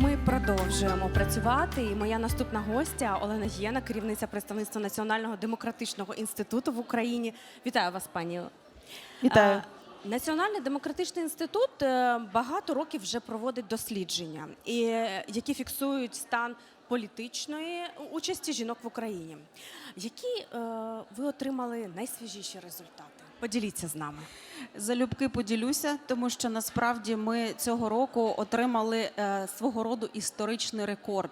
Ми продовжуємо працювати. І моя наступна гостя Олена Єна, керівниця представництва Національного демократичного інституту в Україні. Вітаю вас, пані. Вітаю. Національний демократичний інститут е, багато років вже проводить дослідження, е, які фіксують стан політичної участі жінок в Україні. Які е, ви отримали найсвіжіші результати? Поділіться з нами. Залюбки поділюся, тому що насправді ми цього року отримали е, свого роду історичний рекорд.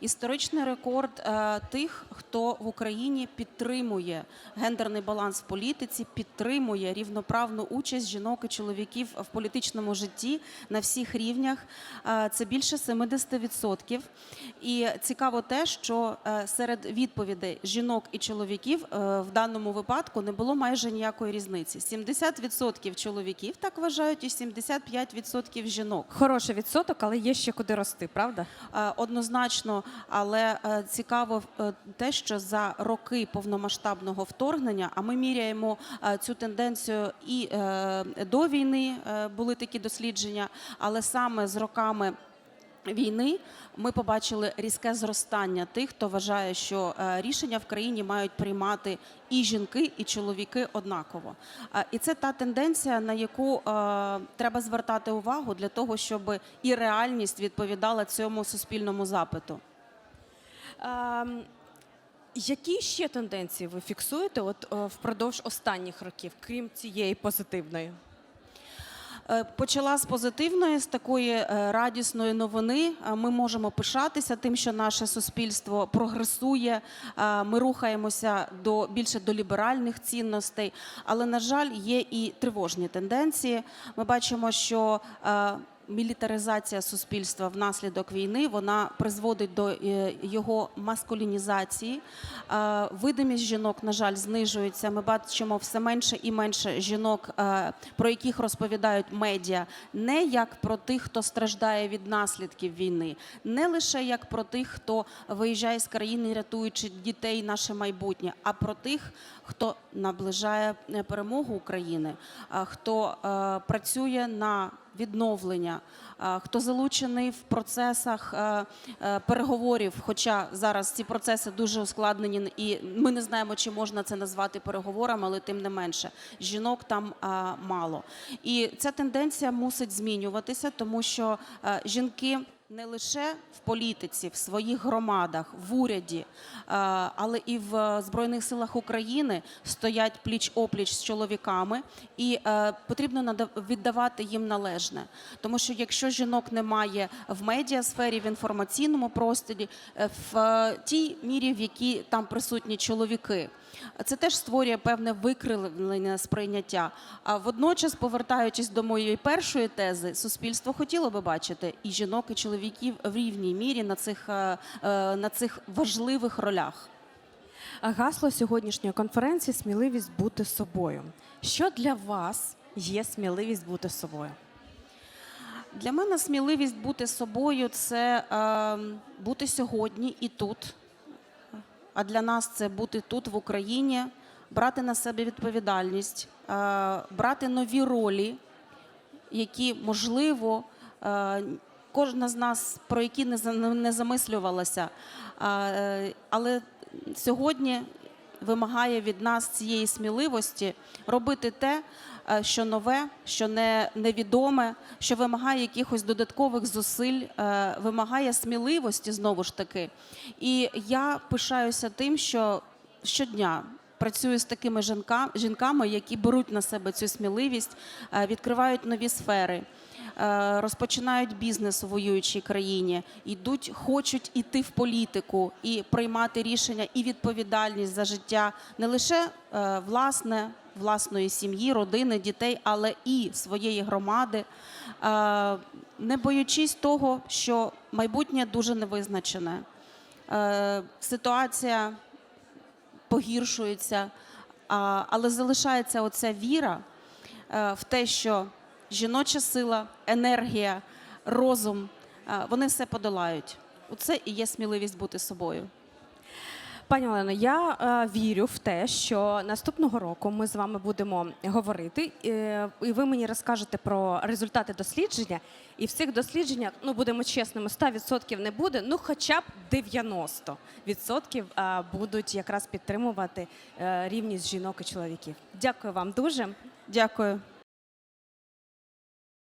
Історичний рекорд е, тих, хто в Україні підтримує гендерний баланс в політиці, підтримує рівноправну участь жінок і чоловіків в політичному житті на всіх рівнях. Е, це більше 70%. І цікаво те, що е, серед відповідей жінок і чоловіків е, в даному випадку не було майже ніякої різниці. 70% чоловіків так вважають, і 75% жінок. Хороший відсоток, але є ще куди рости, правда? Е, Однозначно, але е, цікаво е, те, що за роки повномасштабного вторгнення, а ми міряємо цю тенденцію і до війни були такі дослідження, але саме з роками. Війни ми побачили різке зростання тих, хто вважає, що е, рішення в країні мають приймати і жінки, і чоловіки однаково. І це та тенденція, на яку е, треба звертати увагу для того, щоб і реальність відповідала цьому суспільному запиту. Ем, які ще тенденції ви фіксуєте от, е, впродовж останніх років, крім цієї позитивної? Е, Почала з позитивної, з такої е, радісної новини. Е, Ми можемо пишатися тим, що наше суспільство прогресує. Ми рухаємося до більше до ліберальних цінностей. Але на жаль, є і тривожні тенденції. Ми бачимо, що Мілітаризація суспільства внаслідок війни вона призводить до е, його маскулінізації. Е, Видимість жінок, на жаль, знижується. Ми бачимо все менше і менше жінок, е, про яких розповідають медіа, не як про тих, хто страждає від наслідків війни, не лише як про тих, хто виїжджає з країни, рятуючи дітей, наше майбутнє, а про тих, хто наближає перемогу України, хто працює на відновлення, хто залучений в процесах е, е, переговорів. Хоча зараз ці процеси дуже ускладнені, і ми не знаємо, чи можна це назвати переговорами, але тим не менше жінок там мало. І ця тенденція мусить змінюватися, тому що е, жінки. Не лише в політиці, в своїх громадах, в уряді, е, але і в Збройних силах України стоять пліч опліч з чоловіками, і е, потрібно віддавати їм належне. Тому що якщо жінок немає в медіасфері, в інформаційному просторі, е, в тій мірі, в якій там присутні чоловіки. Це теж створює певне викривлення сприйняття. А водночас, повертаючись до моєї першої тези, суспільство хотіло би бачити і жінок, і чоловіків в рівній мірі на цих, е, е, на цих важливих ролях. Гасло сьогоднішньої конференції сміливість бути собою. Що для вас є сміливість бути собою? Для мене сміливість бути собою це е, бути сьогодні і тут. А для нас це бути тут, в Україні, брати на себе відповідальність, е, брати нові ролі, які можливо. е, Кожна з нас про які не не замислювалася, Е, але сьогодні вимагає від нас цієї сміливості робити те, е, що нове, що не невідоме, що вимагає якихось додаткових зусиль, е, вимагає сміливості знову ж таки. І я пишаюся тим, що щодня. Працюю з такими жінка- жінками, які беруть на себе цю сміливість, е, відкривають нові сфери, е, розпочинають бізнес у воюючій країні, йдуть, хочуть іти в політику і приймати рішення і відповідальність за життя не лише е, власне, власної сім'ї, родини, дітей, але і своєї громади, не боючись того, що майбутнє дуже невизначене. Ситуація погіршується, а, але залишається оця віра е, в те, що жіноча сила, енергія, розум е, вони все подолають. Оце і є сміливість бути собою. Пані Олено, я е, вірю в те, що наступного року ми з вами будемо говорити, е, і ви мені розкажете про результати дослідження. І в цих дослідженнях, ну будемо чесними, 100% не буде, ну хоча б 90% е, будуть якраз підтримувати е, рівність жінок і чоловіків. Дякую вам дуже. Дякую.